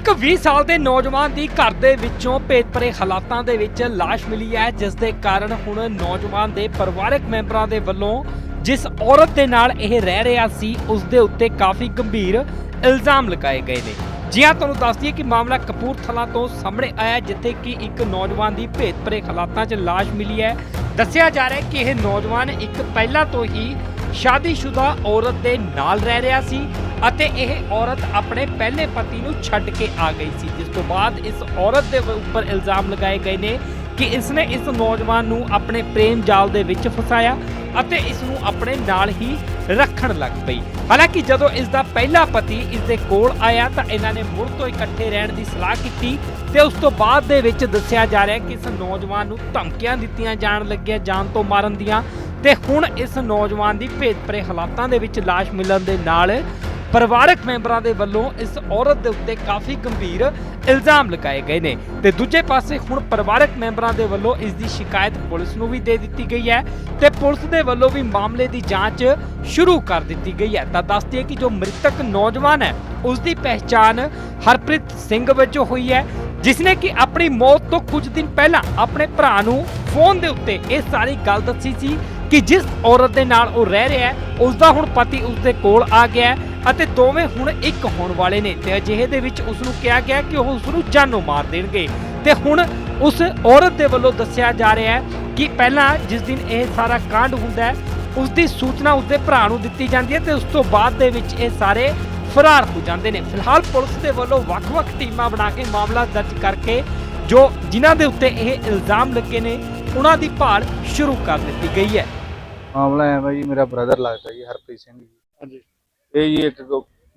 ਇੱਕ 20 ਸਾਲ ਦੇ ਨੌਜਵਾਨ ਦੀ ਘਰ ਦੇ ਵਿੱਚੋਂ ਭੇਤਭਰੇ ਹਾਲਾਤਾਂ ਦੇ ਵਿੱਚ ਲਾਸ਼ ਮਿਲੀ ਹੈ, ਜਿਸ ਦੇ ਕਾਰਨ ਹੁਣ ਨੌਜਵਾਨ ਦੇ ਪਰਿਵਾਰਕ ਮੈਂਬਰਾਂ ਦੇ ਵੱਲੋਂ ਜਿਸ ਔਰਤ ਦੇ ਨਾਲ ਇਹ ਰਹਿ ਰਿਹਾ ਸੀ, ਉਸ ਦੇ ਉੱਤੇ ਕਾਫੀ ਗੰਭੀਰ ਇਲਜ਼ਾਮ ਲਗਾਏ ਗਏ ਨੇ। ਜੀ ਹਾਂ, ਤੁਹਾਨੂੰ ਦੱਸ ਦਈਏ ਕਿ ਮਾਮਲਾ ਕਪੂਰਥਲਾ ਤੋਂ ਸਾਹਮਣੇ ਆਇਆ ਜਿੱਥੇ ਕਿ ਇੱਕ ਨੌਜਵਾਨ ਦੀ ਭੇਤਭਰੇ ਹਾਲਾਤਾਂ 'ਚ ਲਾਸ਼ ਮਿਲੀ ਹੈ। ਦੱਸਿਆ ਜਾ ਰਿਹਾ ਹੈ ਕਿ ਇਹ ਨੌਜਵਾਨ ਇੱਕ ਪਹਿਲਾਂ ਤੋਂ ਹੀ ਸ਼ਾਦੀशुदा ਔਰਤ ਦੇ ਨਾਲ ਰਹਿ ਰਿਹਾ ਸੀ ਅਤੇ ਇਹ ਔਰਤ ਆਪਣੇ ਪਹਿਲੇ ਪਤੀ ਨੂੰ ਛੱਡ ਕੇ ਆ ਗਈ ਸੀ, ਜਿਸ ਤੋਂ ਬਾਅਦ ਇਸ ਔਰਤ ਦੇ ਉੱਪਰ ਇਲਜ਼ਾਮ ਲਗਾਏ ਗਏ ਨੇ ਕਿ ਇਸਨੇ ਇਸ ਨੌਜਵਾਨ ਨੂੰ ਆਪਣੇ ਪ੍ਰੇਮ ਜਾਲ ਦੇ ਵਿੱਚ ਫਸਾਇਆ ਅਤੇ ਇਸ ਨੂੰ ਆਪਣੇ ਨਾਲ ਹੀ ਰੱਖਣ ਲੱਗ ਪਈ। ਹਾਲਾਂਕਿ ਜਦੋਂ ਇਸ ਦਾ ਪਹਿਲਾ ਪਤੀ ਇਸ ਦੇ ਕੋਲ ਆਇਆ ਤਾਂ ਇਹਨਾਂ ਨੇ ਮੁੜ ਤੋਂ ਇਕੱਠੇ ਰਹਿਣ ਦੀ ਸਲਾਹ ਕੀਤੀ ਤੇ ਉਸ ਤੋਂ ਬਾਅਦ ਦੇ ਵਿੱਚ ਦੱਸਿਆ ਜਾ ਰਿਹਾ ਕਿ ਇਸ ਨੌਜਵਾਨ ਨੂੰ ਧਮਕੀਆਂ ਦਿੱਤੀਆਂ ਜਾਣ ਲੱਗੀਆਂ, ਜਾਨ ਤੋਂ ਮਾਰਨ ਦੀਆਂ ਤੇ ਹੁਣ ਇਸ ਨੌਜਵਾਨ ਦੀ ਭੇਤਭਰੇ ਹਾਲਾਤਾਂ ਦੇ ਵਿੱਚ ਲਾਸ਼ ਮਿਲਣ ਦੇ ਨਾਲ ਪਰਿਵਾਰਕ ਮੈਂਬਰਾਂ ਦੇ ਵੱਲੋਂ ਇਸ ਔਰਤ ਦੇ ਉੱਤੇ ਕਾਫੀ ਗੰਭੀਰ ਇਲਜ਼ਾਮ ਲਗਾਏ ਗਏ ਨੇ ਤੇ ਦੂਜੇ ਪਾਸੇ ਹੁਣ ਪਰਿਵਾਰਕ ਮੈਂਬਰਾਂ ਦੇ ਵੱਲੋਂ ਇਸ ਦੀ ਸ਼ਿਕਾਇਤ ਪੁਲਿਸ ਨੂੰ ਵੀ ਦੇ ਦਿੱਤੀ ਗਈ ਹੈ ਤੇ ਪੁਲਿਸ ਦੇ ਵੱਲੋਂ ਵੀ ਮਾਮਲੇ ਦੀ ਜਾਂਚ ਸ਼ੁਰੂ ਕਰ ਦਿੱਤੀ ਗਈ ਹੈ। ਤਾਂ ਦੱਸਦੀ ਹੈ ਕਿ ਜੋ ਮ੍ਰਿਤਕ ਨੌਜਵਾਨ ਹੈ, ਉਸ ਦੀ ਪਹਿਚਾਣ ਹਰਪ੍ਰੀਤ ਸਿੰਘ ਵਜੋਂ ਹੋਈ ਹੈ, ਜਿਸਨੇ ਕਿ ਆਪਣੀ ਮੌਤ ਤੋਂ ਕੁਝ ਦਿਨ ਪਹਿਲਾਂ ਆਪਣੇ ਭਰਾ ਨੂੰ ਫੋਨ ਦੇ ਉੱਤੇ ਇਹ ਸਾਰੀ ਗੱਲ ਦੱਸੀ ਸੀ ਕਿ ਜਿਸ ਔਰਤ ਦੇ ਨਾਲ ਉਹ ਰਹਿ ਰਿਹਾ ਹੈ ਉਸ ਦਾ ਹੁਣ ਪਤੀ ਉਸ ਦੇ ਕੋਲ ਆ ਗਿਆ ਹੈ ਅਤੇ ਦੋਵੇਂ ਹੁਣ ਇੱਕ ਹੋਣ ਵਾਲੇ ਨੇ ਤੇ ਅਜਿਹੇ ਦੇ ਵਿੱਚ ਉਸ ਨੂੰ ਕਿਹਾ ਗਿਆ ਕਿ ਉਹ ਉਸ ਨੂੰ ਜਾਨੋਂ ਮਾਰ ਦੇਣਗੇ। ਤੇ ਹੁਣ ਉਸ ਔਰਤ ਦੇ ਵੱਲੋਂ ਦੱਸਿਆ ਜਾ ਰਿਹਾ ਹੈ ਕਿ ਪਹਿਲਾਂ ਜਿਸ ਦਿਨ ਇਹ ਸਾਰਾ ਕਾਂਡ ਹੁੰਦਾ ਹੈ ਉਸ ਦੀ ਸੂਚਨਾ ਉਸ ਦੇ ਭਰਾ ਨੂੰ ਦਿੱਤੀ ਜਾਂਦੀ ਹੈ ਤੇ ਉਸ ਤੋਂ ਬਾਅਦ ਦੇ ਵਿੱਚ ਇਹ ਸਾਰੇ ਫਰਾਰ ਹੋ ਜਾਂਦੇ ਨੇ। ਫਿਲਹਾਲ ਪੁਲਿਸ ਦੇ ਵੱਲੋਂ ਵੱਖ-ਵੱਖ ਟੀਮਾਂ ਬਣਾ ਕੇ ਮਾਮਲਾ ਦਰਜ ਕਰਕੇ ਜੋ ਜਿਨ੍ਹਾਂ ਦੇ ਉੱਤੇ ਇਹ ਇਲਜ਼ਾਮ ਲੱਗੇ ਨੇ, ਉਹਨਾਂ ਦੀ ਭਾਲ ਸ਼ੁਰੂ ਕਰ ਦਿੱਤੀ ਗਈ ਹੈ। ਮਾਮਲਾ ਐ ਜੀ ਮੇਰਾ ਬ੍ਰਦਰ ਲੱਗਦਾ ਜੀ ਹਰਪ੍ਰੀਤ ਸਿੰਘ ਜੀ। ਹਾਂਜੀ। ਇਹ ਜੀ ਇੱਕ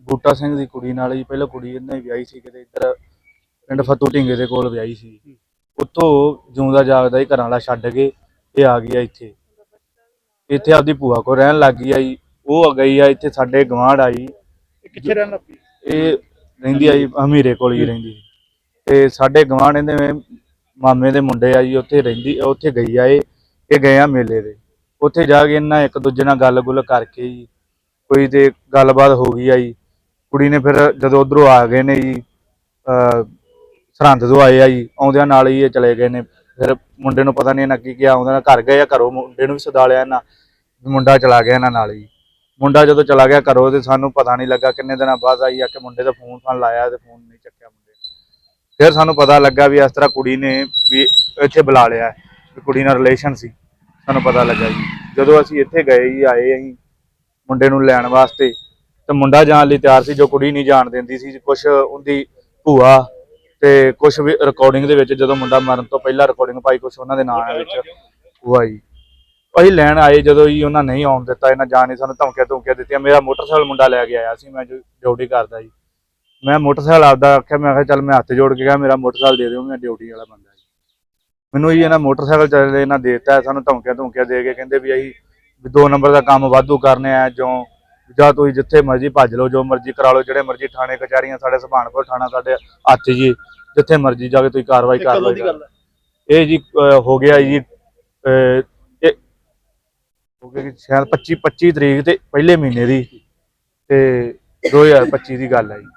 ਬੂਟਾ ਸਿੰਘ ਦੀ ਕੁੜੀ ਨਾਲ ਜੀ ਪਹਿਲਾਂ ਕੁੜੀ ਇਹਨਾਂ ਵਿਆਹੀ ਸੀ ਕਿਤੇ ਇੱਧਰ ਪਿੰਡ ਫਤੂ ਢਿੰਗੇ ਦੇ ਕੋਲ ਵਿਆਹੀ ਸੀ। ਉੱਥੋਂ ਜਿਉਂਦਾ ਜਾਗਦਾ ਹੀ ਘਰਾਂ ਵਾਲਾ ਛੱਡ ਕੇ ਇਹ ਆ ਗਈ ਆ ਇੱਥੇ। ਇੱਥੇ ਆਪਦੀ ਭੂਆ ਕੋਲ ਰਹਿਣ ਲੱਗ ਗਈ ਆ ਜੀ। ਉਹ ਆ ਗਈ ਆ ਇੱਥੇ ਸਾਡੇ ਗਵਾਂਢ ਆਈ ਕਿੱਥੇ ਰਹਿਣ ਲੱਗੀ ਇਹ ਰਹਿੰਦੀ ਆ ਜੀ ਹਮੀਰੇ ਕੋਲ ਹੀ ਰਹਿੰਦੀ। ਤੇ ਸਾਡੇ ਗਵਾਂਢ ਇਹਦੇ ਮਾਮੇ ਦੇ ਮੁੰਡੇ ਆ ਜੀ ਉੱਥੇ ਰਹਿੰਦੀ ਉੱਥੇ ਗਈ ਆ ਇਹ। ਇਹ ਗਏ ਆ ਮੇਲੇ ਦੇ। ਉੱਥੇ ਜਾ ਕੇ ਇਹਨਾਂ ਇੱਕ ਦੂਜੇ ਨਾਲ ਗੱਲ-ਗੁੱਲ ਕਰਕੇ ਜੀ ਕੋਈ ਤੇ ਗੱਲਬਾਤ ਹੋ ਗਈ ਆ ਜੀ। ਕੁੜੀ ਨੇ ਫਿਰ ਜਦੋਂ ਉਧਰੋਂ ਆ ਗਏ ਨੇ ਜੀ ਅ ਸਰਹੰਦ ਤੋਂ ਆਏ ਆ ਜੀ ਆਉਂਦਿਆਂ ਨਾਲ ਹੀ ਇਹ ਚਲੇ ਗਏ ਨੇ। ਫਿਰ ਮੁੰਡੇ ਨੂੰ ਪਤਾ ਨਹੀਂ ਇਹਨਾਂ ਕੀ ਕਿਹਾ ਆਉਂਦਿਆਂ ਨਾਲ ਘਰ ਗਏ ਆ ਘਰੋਂ ਮੁੰਡੇ ਨੂੰ ਵੀ ਸਦਾ ਲਿਆ ਇਹਨਾਂ ਮੁੰਡਾ ਚਲਾ ਗਿਆ ਇਹਨਾਂ ਨਾਲ ਹੀ ਮੁੰਡਾ ਜਦੋਂ ਚਲਾ ਗਿਆ ਘਰੋਂ ਤੇ ਸਾਨੂੰ ਪਤਾ ਨਹੀਂ ਲੱਗਾ ਕਿੰਨੇ ਦਿਨਾਂ ਬਾਅਦ ਆਈ ਆ ਕਿ ਮੁੰਡੇ ਦਾ ਫੋਨ ਫਾਨ ਲਾਇਆ ਤੇ ਫੋਨ ਨਹੀਂ ਚੱਕਿਆ ਮੁੰਡੇ ਨੇ। ਫਿਰ ਸਾਨੂੰ ਪਤਾ ਲੱਗਾ ਵੀ ਇਸ ਤਰ੍ਹਾਂ ਕੁੜੀ ਨੇ ਵੀ ਇੱਥੇ ਬੁਲਾ ਲਿਆ ਹੈ, ਵੀ ਕੁੜੀ ਨਾਲ ਰਿਲੇਸ਼ਨ ਸੀ। ਸਾਨੂੰ ਪਤਾ ਲੱਗਾ ਜੀ। ਜਦੋਂ ਅਸੀਂ ਇੱਥੇ ਗਏ ਜੀ, ਆਏ ਅਸੀਂ ਮੁੰਡੇ ਨੂੰ ਲੈਣ ਵਾਸਤੇ, ਤੇ ਮੁੰਡਾ ਜਾਣ ਲਈ ਤਿਆਰ ਸੀ, ਜੋ ਕੁੜੀ ਨਹੀਂ ਜਾਣ ਦਿੰਦੀ ਸੀ ਕੁਝ ਉਹਦੀ ਭੂਆ ਤੇ ਕੁਝ ਵੀ ਰਿਕਾਰਡਿੰਗ ਦੇ ਵਿੱਚ ਜਦੋਂ ਮੁੰਡਾ ਮਰਨ ਤੋਂ ਪਹਿਲਾਂ ਰਿਕਾਰਡਿੰਗ ਪਾਈ ਕੁਝ ਉਹਨਾਂ ਦੇ ਨਾਂ ਵਿੱਚ। ਭੂਆ ਜੀ। ਅਸੀਂ ਲੈਣ ਆਏ, ਜਦੋਂ ਜੀ ਉਹਨਾਂ ਨਹੀਂ ਆਉਣ ਦਿੱਤਾ, ਇਹਨਾਂ ਜਾਣ ਨਹੀਂ ਸਾਨੂੰ ਧਮਕੀਆਂ ਧਮਕੀਆਂ ਦਿੱਤੀਆਂ। ਮੇਰਾ ਮੋਟਰਸਾਈਕਲ ਮੁੰਡਾ ਲੈ ਕੇ ਆਇਆ ਸੀ, ਮੈਂ ਜੋ ਡਿਊਟੀ ਕਰਦਾ ਜੀ। ਮੈਂ ਮੋਟਰਸਾਈਕਲ ਆਪਦਾ ਆਖਿਆ, ਮੈਂ ਕਿਹਾ ਚੱਲ ਮੈਂ ਹੱਥ ਜੋੜ ਕੇ ਕਿਹਾ ਮੇਰਾ ਮੋਟਰਸਾਈਕਲ ਦੇ ਦਿਓ, ਮੈਂ ਡਿਊਟੀ ਵਾਲਾ ਬੰਦਾ ਮੈਨੂੰ ਜੀ ਇਹਨਾਂ ਮੋਟਰਸਾਈਕਲ ਚੱਲੇ ਇਹਨਾਂ ਦੇ ਦਿੱਤਾ ਸਾਨੂੰ ਧਮਕੀਆਂ ਧਮਕੀਆਂ ਦੇ ਕੇ ਕਹਿੰਦੇ ਵੀ ਅਸੀਂ ਵੀ ਦੋ ਨੰਬਰ ਦਾ ਕੰਮ ਵਾਧੂ ਕਰਨੇ ਆ ਜੋ ਜਾਂ ਤੁਸੀਂ ਜਿੱਥੇ ਮਰਜ਼ੀ ਭੱਜ ਲਓ ਜੋ ਮਰਜ਼ੀ ਕਰਾ ਲਓ ਜਿਹੜੇ ਮਰਜ਼ੀ ਥਾਣੇ ਕਚਹਿਰੀਆਂ ਸਾਡੇ ਸੁਭਾਨਪੁਰ ਥਾਣਾ ਸਾਡੇ ਹੱਥ ਜੀ ਜਿੱਥੇ ਮਰਜ਼ੀ ਜਾ ਕੇ ਤੁਸੀਂ ਕਾਰਵਾਈ ਇਹ ਕਰ ਲਓ ਇਹ ਜੀ ਹੋ ਗਿਆ ਜੀ ਇਹ ਹੋ ਗਿਆ ਜੀ ਸ਼ਾਇਦ 25 25 ਤਰੀਕ ਤੇ ਪਹਿਲੇ ਮਹੀਨੇ ਦੀ ਤੇ 2025 ਦੀ ਗੱਲ ਹੈ ਜੀ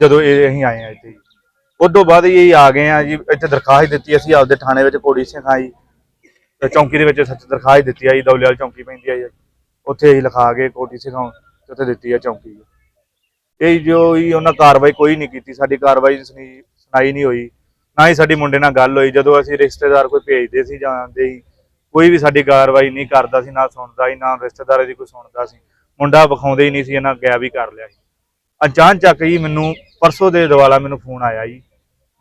ਜਦੋਂ ਇਹ ਅਸੀਂ ਆਏ ਆ ਇੱਥੇ ਉਦੋਂ ਬਾਅਦ ਹੀ ਇਹ ਆ ਗਏ ਆ ਜੀ, ਇੱਥੇ ਦਰਖਾਸਤ ਦਿੱਤੀ, ਅਸੀਂ ਆਪਦੇ ਥਾਣੇ ਵਿੱਚ ਕੋੜੀ ਸਿੰਘ ਆਈ ਤੇ ਚੌਂਕੀ ਦੇ ਵਿੱਚ ਸੱਚ ਦਰਖਾਸਤ ਦਿੱਤੀ ਆ ਜੀ ਦੌਲੇਵਾਲ ਚੌਂਕੀ ਪੈਂਦੀ ਆ ਜੀ। ਉੱਥੇ ਅਸੀਂ ਲਿਖਾ ਕੇ ਕੋਟੀ ਸਿੰਘ ਤੇ ਉੱਥੇ ਦਿੱਤੀ ਆ ਚੌਂਕੀ। ਇਹ ਜੋ ਹੀ ਉਹਨਾਂ ਕਾਰਵਾਈ ਕੋਈ ਨਹੀਂ ਕੀਤੀ, ਸਾਡੀ ਕਾਰਵਾਈ ਸੁਣੀ- ਸੁਣਾਈ ਨਹੀਂ ਹੋਈ। ਨਾ ਹੀ ਸਾਡੀ ਮੁੰਡੇ ਨਾਲ ਗੱਲ ਹੋਈ, ਜਦੋਂ ਅਸੀਂ ਰਿਸ਼ਤੇਦਾਰ ਕੋਈ ਭੇਜਦੇ ਸੀ ਜਾਂਦੇ ਸੀ, ਕੋਈ ਵੀ ਸਾਡੀ ਕਾਰਵਾਈ ਨਹੀਂ ਕਰਦਾ ਸੀ, ਨਾ ਸੁਣਦਾ ਸੀ, ਨਾ ਰਿਸ਼ਤੇਦਾਰ ਦੀ ਕੋਈ ਸੁਣਦਾ ਸੀ। ਮੁੰਡਾ ਵਿਖਾਉਂਦੇ ਹੀ ਨਹੀਂ ਸੀ, ਇਹਨਾਂ ਗਿਆ ਵੀ ਕਰ ਲਿਆ ਸੀ। ਅਚਾਨਚੱਕ ਹੀ ਮੈਨੂੰ, ਪਰਸੋਂ ਦੇ ਦਿਵਾਲਾ ਮੈਨੂੰ ਫੋਨ ਆਇਆ ਜੀ।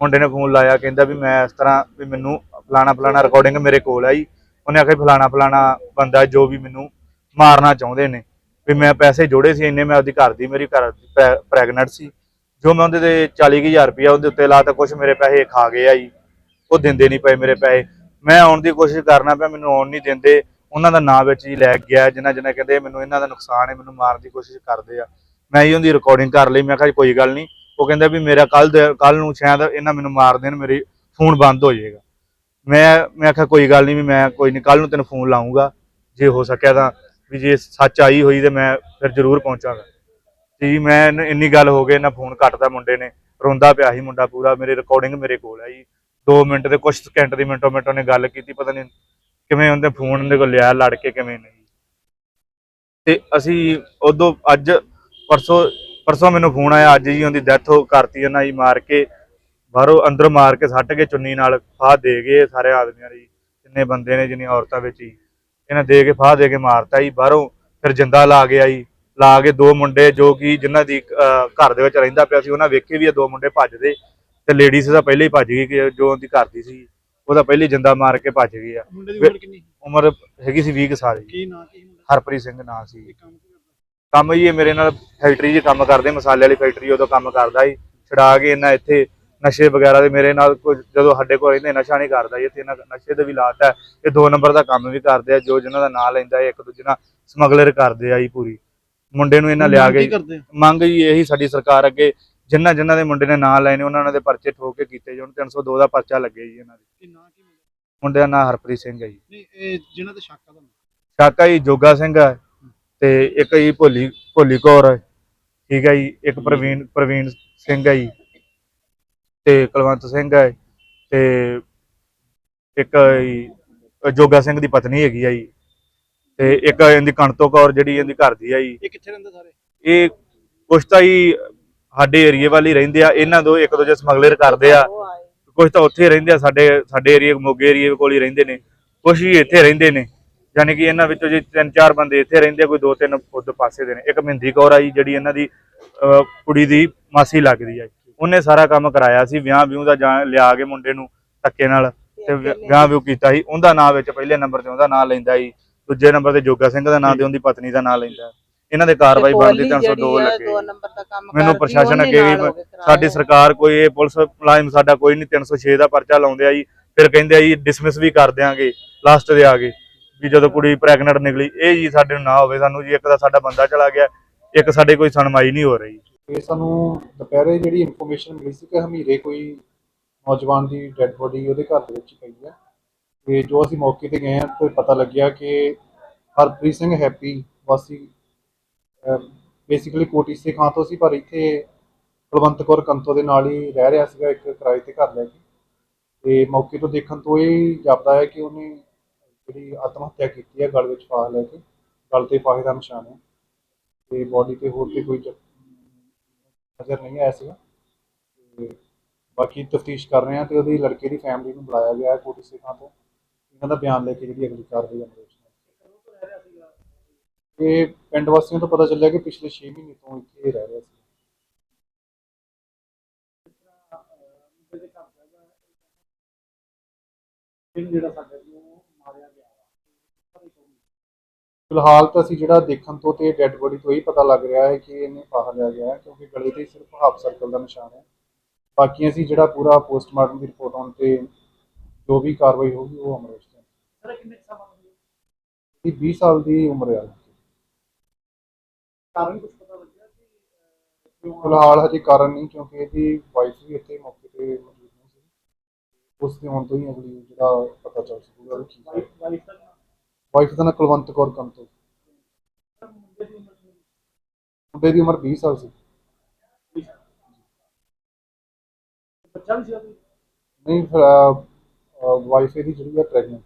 ਮੁੰਡੇ ਨੇ ਫੋਨ ਲਾਇਆ, ਕਹਿੰਦਾ ਵੀ ਮੈਂ ਇਸ ਤਰ੍ਹਾਂ ਵੀ ਮੈਨੂੰ ਫਲਾਣਾ ਫਲਾਣਾ ਰਿਕਾਰਡਿੰਗ ਮੇਰੇ ਕੋਲ ਆ ਜੀ ਉਹਨੇ ਆਖਿਆ ਫਲਾਣਾ ਫਲਾਣਾ ਬੰਦਾ ਜੋ ਵੀ ਮੈਨੂੰ ਮਾਰਨਾ ਚਾਹੁੰਦੇ ਨੇ। ਵੀ ਮੈਂ ਪੈਸੇ ਜੋੜੇ ਸੀ, ਇੰਨੇ ਮੈਂ ਆਪਦੀ ਘਰ ਦੀ ਮੇਰੀ ਘਰ ਪ੍ਰੈਗਨੈਂਟ ਸੀ। ਜੋ ਮੈਂ ਉਹਦੇ ਤੇ 40000 ਰੁਪਇਆ ਉਹਦੇ ਉੱਤੇ ਲਾਤਾ ਕੁਝ ਮੇਰੇ ਪੈਸੇ ਖਾ ਗਏ ਆ ਜੀ ਉਹ ਦਿੰਦੇ ਨਹੀਂ ਪਏ ਮੇਰੇ ਪੈਸੇ। ਮੈਂ ਆਉਣ ਦੀ ਕੋਸ਼ਿਸ਼ ਕਰਨਾ ਪਿਆ, ਮੈਨੂੰ ਆਉਣ ਨਹੀਂ ਦਿੰਦੇ। ਉਹਨਾਂ ਦਾ ਨਾਂ ਵਿੱਚ ਹੀ ਲੈ ਗਿਆ ਜਿਨ੍ਹਾਂ ਜਿਨ੍ਹਾਂ ਕਹਿੰਦੇ ਮੈਨੂੰ ਇਹਨਾਂ ਦਾ ਨੁਕਸਾਨ ਹੈ, ਮੈਨੂੰ ਮਾਰਨ ਦੀ ਕੋਸ਼ਿਸ਼ ਕਰਦੇ ਆ। ਮੈਂ ਹੀ ਉਹਦੀ ਰਿਕਾਰਡਿੰਗ ਕਰ ਲਈ, ਮੈਂ ਕਿਹਾ ਕੋਈ ਗੱਲ ਨਹੀਂ। ਉਹ ਕਹਿੰਦਾ ਵੀ ਮੇਰਾ ਕੱਲ ਕੱਲ ਨੂੰ ਸ਼ਾਇਦ ਇਹਨਾਂ ਮੈਨੂੰ ਮਾਰ ਦੇਣ, ਮੇਰੀ ਫੋਨ ਬੰਦ ਹੋ ਜਾਏਗਾ। ਮੈਂ ਮੈਂ ਆਖਿਆ, ਕੋਈ ਗੱਲ ਨਹੀਂ ਵੀ ਮੈਂ ਕੋਈ ਨਹੀਂ ਕੱਲ ਨੂੰ ਤੈਨੂੰ ਫੋਨ ਲਾਉਂਗਾ ਜੇ ਹੋ ਸਕਿਆ ਤਾਂ ਵੀ ਜੇ ਸੱਚ ਆਈ ਹੋਈ ਤੇ ਮੈਂ ਫਿਰ ਜ਼ਰੂਰ ਪਹੁੰਚਾਂਗਾ। ਜੀ, ਮੈਂ ਇੰਨੀ ਗੱਲ ਹੋ ਗਈ ਨਾ ਫੋਨ ਕੱਟਦਾ ਮੁੰਡੇ ਨੇ, ਰੋਂਦਾ ਪਿਆ ਸੀ ਮੁੰਡਾ ਪੂਰਾ, ਮੇਰੇ ਰਿਕਾਰਡਿੰਗ ਮੇਰੇ ਕੋਲ ਹੈ ਜੀ 2 ਮਿੰਟ ਦੇ ਕੁਝ ਸਕਿੰਟ ਦੀ ਮਿੰਟੋ ਮਿੰਟ ਉਹਨੇ ਗੱਲ ਕੀਤੀ, ਪਤਾ ਨਹੀਂ ਕਿਵੇਂ ਉਹਦੇ ਫੋਨ ਉਹਦੇ ਕੋਲ ਲਿਆ ਲੜ ਕੇ ਕਿਵੇਂ ਨਹੀਂ। ਤੇ ਅਸੀਂ ਉਦੋਂ ਅੱਜ ਪਰਸੋਂ ਪਰਸੋਂ ਮੈਨੂੰ ਫੋਨ ਆਇਆ ਅੱਜ ਜੀ ਉਹਦੀ ਡੈਥ ਹੋ ਕਰਤੀ ਉਹਨਾਂ ਜੀ ਮਾਰ ਕੇ ਬਾਹਰੋਂ ਅੰਦਰ ਮਾਰ ਕੇ ਸੱਟ ਕੇ ਚੁੰਨੀ ਨਾਲ ਫਾਹ ਦੇ ਗਏ ਸਾਰੇ ਆਦਮੀਆਂ ਦੀ ਜਿੰਨੇ ਬੰਦੇ ਨੇ ਜਿੰਨੀਆਂ ਔਰਤਾਂ ਵਿੱਚ ਹੀ ਇਹਨਾਂ ਦੇ ਕੇ ਫਾਹ ਦੇ ਕੇ ਮਾਰਤਾ ਜੀ ਬਾਹਰੋਂ ਫਿਰ ਜਿੰਦਾ ਲਾ ਗਿਆ ਜੀ ਲਾ ਕੇ ਦੋ ਮੁੰਡੇ ਜੋ ਕਿ ਜਿਨ੍ਹਾਂ ਦੀ ਘਰ ਦੇ ਵਿੱਚ ਰਹਿੰਦਾ ਪਿਆ ਸੀ ਉਹਨਾਂ ਵੇਖੇ ਵੀ ਇਹ ਦੋ ਮੁੰਡੇ ਭੱਜਦੇ ਤੇ ਲੇਡੀਜ਼ ਤਾਂ ਪਹਿਲੇ ਹੀ ਭੱਜ ਗਈ ਕਿ ਜੋ ਉਹਦੀ ਘਰ ਦੀ ਸੀ ਉਹਦਾ ਪਹਿਲੇ ਜਿੰਦਾ ਮਾਰ ਕੇ ਭੱਜ ਗਈ ਆ। ਮੁੰਡੇ ਦੀ ਉਮਰ ਕਿੰਨੀ? ਉਮਰ ਹੈਗੀ ਸੀ 20 ਕੁ ਸਾਲ ਜੀ। ਕੀ ਨਾਂ ਕੀ ਮੁੰਡਾ? ਹਰਪ੍ਰੀਤ ਸਿੰਘ ਨਾਂ ਸੀ। ਕੰਮ ਜੀ ਇਹ ਮੇਰੇ ਨਾਲ ਫੈਕਟਰੀ 'ਚ ਕੰਮ ਕਰਦੇ ਮਸਾਲੇ ਵਾਲੀ ਫੈਕਟਰੀ ਉਦੋਂ ਕੰਮ ਕਰਦਾ ਸੀ। ਛਡਾ ਕੇ ਇਹਨਾਂ ਇੱਥੇ ਨਸ਼ੇ ਵਗੈਰਾ ਦੇ ਮੇਰੇ ਨਾਲ ਜਦੋਂ ਸਾਡੇ ਕੋਲ ਇਹਨੇ ਨਸ਼ਾ ਨਹੀਂ ਕਰਦਾ ਜੀ ਇੱਥੇ ਇਹਨਾਂ ਨਸ਼ੇ ਤੇ ਵੀ ਲਾਤਾ ਹੈ। ਇਹ ਦੋ ਨੰਬਰ ਦਾ ਕੰਮ ਵੀ ਕਰਦੇ ਆ ਜੋ ਜਿਨ੍ਹਾਂ ਦਾ ਨਾਂ ਲੈਂਦਾ ਹੈ, ਇੱਕ ਦੂਜੇ ਨਾਲ ਸਮਗਲਰ ਕਰਦੇ ਆ ਜੀ ਪੂਰੀ। ਮੁੰਡੇ ਨੂੰ ਇਹਨਾਂ ਲਿਆ ਕੀ? ਮੰਗ ਜੀ ਇਹੀ ਸਾਡੀ ਸਰਕਾਰ ਅੱਗੇ ਜਿਨ੍ਹਾਂ ਜਿਨ੍ਹਾਂ ਦੇ ਮੁੰਡੇ ਨੇ ਨਾਂ ਨੇ ਉਹਨਾਂ ਦੇ ਪਰਚੇ ਠੋਕ ਕੇ ਕੀਤੇ ਜਾਣ 302 ਦਾ ਪਰਚਾ ਲੱਗੇ ਜੀ ਇਹਨਾਂ ਦੇ। ਮੁੰਡਾ ਦਾ ਨਾਂ ਹਰਪ੍ਰੀਤ ਸਿੰਘ ਹੈ ਜੀ। ਨਹੀਂ ਇਹ ਜਿਨ੍ਹਾਂ ਤੇ ਸ਼ੱਕ ਆ ਤੁਹਾਨੂੰ? ਕਾਕਾ ਜੀ ਜੋਗਾ ਸਿੰਘ ਹੈ। ਤੇ ਇੱਕ ਜੀ ਭੋਲੀ ਭੋਲੀ ਕੌਰ ਹੈ ਠੀਕ ਹੈ ਜੀ ਇੱਕ ਪ੍ਰਵੀਨ ਪ੍ਰਵੀਨ ਸਿੰਘ ਹੈ ਜੀ ਤੇ ਕੁਲਵੰਤ ਸਿੰਘ ਹੈ ਤੇ ਇੱਕ ਜੋਗਾ ਸਿੰਘ ਦੀ ਪਤਨੀ ਹੈਗੀ ਆ ਜੀ ਤੇ ਇੱਕ ਇਹਦੀ ਕਣਤੋ ਕੌਰ ਜਿਹੜੀ ਇਹਦੀ ਘਰ ਦੀ ਆ ਜੀ। ਇਹ ਕਿੱਥੇ ਰਹਿੰਦੇ ਸਾਰੇ? ਇਹ ਕੁਛ ਤਾਂ ਹੀ ਸਾਡੇ ਏਰੀਏ ਵੱਲ ਹੀ ਰਹਿੰਦੇ ਆ ਇਹਨਾਂ ਦੋ ਇੱਕ ਦੂਜੇ ਸਮਗਲਰ ਕਰਦੇ ਆ। ਕੁਝ ਤਾਂ ਉੱਥੇ ਰਹਿੰਦੇ ਆ ਸਾਡੇ ਸਾਡੇ ਏਰੀਏ ਮੋਗੇ ਏਰੀਏ ਕੋਲ ਹੀ ਰਹਿੰਦੇ ਨੇ ਕੁਝ ਹੀ ਇੱਥੇ ਰਹਿੰਦੇ ਨੇ। ਯਾਨੀ ਕਿ ਇਹਨਾਂ ਵਿੱਚੋਂ ਜੇ ਤਿੰਨ ਚਾਰ ਬੰਦੇ ਇੱਥੇ ਰਹਿੰਦੇ ਕੋਈ ਦੋ ਤਿੰਨ ਉਧਰ ਪਾਸੇ ਦੇ ਨੇ। ਇੱਕ ਮਹਿੰਦੀ ਕੌਰ ਆਈ ਜਿਹੜੀ ਇਹਨਾਂ ਦੀ ਕੁੜੀ ਦੀ ਮਾਸੀ ਲੱਗਦੀ ਆ। ਉਹਨੇ ਸਾਰਾ ਕੰਮ ਕਰਾਇਆ ਸੀ ਵਿਆਹ ਵਿਊਹ ਦਾ ਲਿਆ ਕੇ ਮੁੰਡੇ ਨੂੰ ਧੱਕੇ ਨਾਲ ਤੇ ਵਿਆਹ ਵਿਊਹ ਕੀਤਾ ਸੀ। ਉਹਦਾ ਨਾਂ ਵਿੱਚ ਪਹਿਲੇ ਨੰਬਰ ਤੇ ਉਹਦਾ ਨਾਂ ਲੈਂਦਾ ਸੀ। ਦੂਜੇ ਨੰਬਰ ਤੇ ਜੋਗਾ ਸਿੰਘ ਦਾ ਨਾਂ ਤੇ ਉਹਦੀ ਪਤਨੀ ਦਾ ਨਾਂ ਲੈਂਦਾ। ਇਹਨਾਂ ਦੇ ਕਾਰਵਾਈ ਬਣਦੀ 302 ਲੱਗੇ। ਮੈਨੂੰ ਪ੍ਰਸ਼ਾਸਨ ਅੱਗੇ ਵੀ। ਸਾਡੀ ਸਰਕਾਰ ਕੋਈ ਇਹ ਪੁਲਿਸ ਮੁਲਾਜ਼ਮ ਸਾਡਾ ਕੋਈ ਨਹੀਂ 306 ਦਾ ਪਰਚਾ ਲਾਉਂਦੇ ਆ ਜੀ। ਫਿਰ ਕਹਿੰਦੇ ਆ ਜੀ ਡਿਸਮਿਸ ਵੀ ਕਰ ਦਿਆਂਗੇ ਲਾਸਟ ਦੇ ਆ ਗਏ। ਵੀ ਜਦੋਂ ਕੁੜੀ ਪ੍ਰੈਗਨੈਂਟ ਨਿਕਲੀ, ਇਹ ਜੀ ਸਾਡੇ ਨੂੰ ਨਾ ਹੋਵੇ, ਸਾਨੂੰ ਜੀ ਇੱਕ ਤਾਂ ਸਾਡਾ ਬੰਦਾ ਚਲਾ ਗਿਆ, ਇੱਕ ਸਾਡੇ ਕੋਈ ਸੁਣਵਾਈ ਨਹੀਂ ਹੋ ਰਹੀ। ਤੇ ਸਾਨੂੰ ਦੁਪਹਿਰੇ ਜਿਹੜੀ ਇਨਫੋਰਮੇਸ਼ਨ ਮਿਲੀ ਸੀ ਕਿ ਹਮੀਰੇ ਕੋਈ ਨੌਜਵਾਨ ਦੀ ਡੈੱਡ ਬੋਡੀ ਉਹਦੇ ਘਰ ਦੇ ਵਿੱਚ ਪਈ ਹੈ। ਤੇ ਜੋ ਅਸੀਂ ਮੌਕੇ ਤੇ ਗਏ ਹਾਂ, ਤੇ ਪਤਾ ਲੱਗਿਆ ਕਿ ਹਰਪ੍ਰੀਤ ਸਿੰਘ ਹੈਪੀ ਵਾਸੀ ਬੇਸਿਕਲੀ ਕੋਟੀ ਸੇ ਖਾਂ ਤੋਂ ਸੀ, ਪਰ ਇੱਥੇ ਕੁਲਵੰਤ ਕੌਰ ਕੰਤੋ ਦੇ ਨਾਲ ਹੀ ਰਹਿ ਰਿਹਾ ਸੀਗਾ, ਇੱਕ ਕਿਰਾਏ ਤੇ ਘਰ ਲੈ ਕੇ। ਤੇ ਮੌਕੇ ਤੋਂ ਦੇਖਣ ਤੋਂ ਇਹ ਜਾਪਦਾ ਹੈ ਕਿ ਉਹਨੇ ਜਿਹੜੀ ਆਤਮ ਹੱਤਿਆ ਕੀਤੀ ਹੈ, ਗਲ ਵਿੱਚ ਫਾਹ ਲੈ ਕੇ, ਗਲ ਤੇ ਫਾਹੇ ਦਾ ਨਿਸ਼ਾਨ ਹੈ। ਤੇ ਬੋਡੀ ਤੇ ਹੋਰ ਤੇ ਕੋਈ ਨਜ਼ਰ ਨਹੀਂ ਆਇਆ ਸੀਗਾ। ਤੇ ਬਾਕੀ ਤਫਤੀਸ਼ ਕਰ ਰਹੇ ਹਾਂ ਤੇ ਉਹਦੀ ਲੜਕੇ ਦੀ ਫੈਮਿਲੀ ਨੂੰ ਬੁਲਾਇਆ ਗਿਆ ਹੈ ਕੋਟੀ ਸਿੰਘਾਂ ਤੋਂ। ਇਹਨਾਂ ਦਾ ਬਿਆਨ ਲੈ ਕੇ ਜਿਹੜੀ ਅਗਲੀ ਕਾਰਵਾਈ ਅਮਲ ਵਿੱਚ ਇਹ ਪਿੰਡ ਵਾਸੀਆਂ ਤੋਂ ਪਤਾ ਚੱਲਿਆ ਕਿ ਪਿਛਲੇ 6 ਮਹੀਨੇ ਤੋਂ ਇੱਥੇ ਰਹਿ ਰਿਹਾ ਸੀ। ਫਿਲਹਾਲ ਤਾਂ ਅਸੀਂ ਜਿਹੜਾ ਦੇਖਣ ਤੋਂ ਤੇ ਡੈੱਡ ਬੋਡੀ ਤੋਂ ਹੀ ਪਤਾ ਲੱਗ ਰਿਹਾ ਹੈ ਕਿ ਇਹਨੇ ਫਾਹਾ ਲਿਆ ਗਿਆ ਹੈ ਕਿਉਂਕਿ ਗਲੇ ਤੇ ਸਿਰਫ ਹਾਫ ਸਰਕਲ ਦਾ ਨਿਸ਼ਾਨ ਹੈ। ਬਾਕੀ ਅਸੀਂ ਜਿਹੜਾ ਪੂਰਾ ਪੋਸਟਮਾਰਟਮ ਦੀ ਰਿਪੋਰਟ ਆਉਣ ਤੇ ਜੋ ਵੀ ਕਾਰਵਾਈ ਹੋਊਗੀ ਉਹ ਅਮਰ ਵਿੱਚ ਸਰ ਕਿੰਨੇ ਸਮਾਂ ਦੀ 20 ਸਾਲ ਦੀ ਉਮਰ ਹੈ। ਕਾਰਨ ਕੁਝ ਪਤਾ ਲੱਗਿਆ ਕਿ ਫਿਲਹਾਲ ਹਜੇ ਕਾਰਨ ਨਹੀਂ ਕਿਉਂਕਿ ਇਹਦੀ ਵਾਈਫ ਵੀ ਇੱਥੇ ਮੌਕੇ ਤੇ ਮੌਜੂਦ ਨਹੀਂ ਸੀ। ਉਸ ਦੇ ਆਉਣ ਤੋਂ ਹੀ ਅਗਲੀ ਜਿਹੜਾ ਪਤਾ ਚੱਲ ਸਕੂਗਾ ਕੀ ਵਾਈਫ ਵਾਈਫ ਦਾ ਨਾਂ ਕੁਲਵੰਤ ਕੌਰ ਕੰਤੋ। ਮੁੰਡੇ ਦੀ ਉਮਰ 20 ਸਾਲ ਸੀ। ਨਹੀਂ ਫਿਰ ਵਾਈਫ ਇਹਦੀ ਜਿਹੜੀ ਹੈ ਪ੍ਰੈਗਨੈਂਟ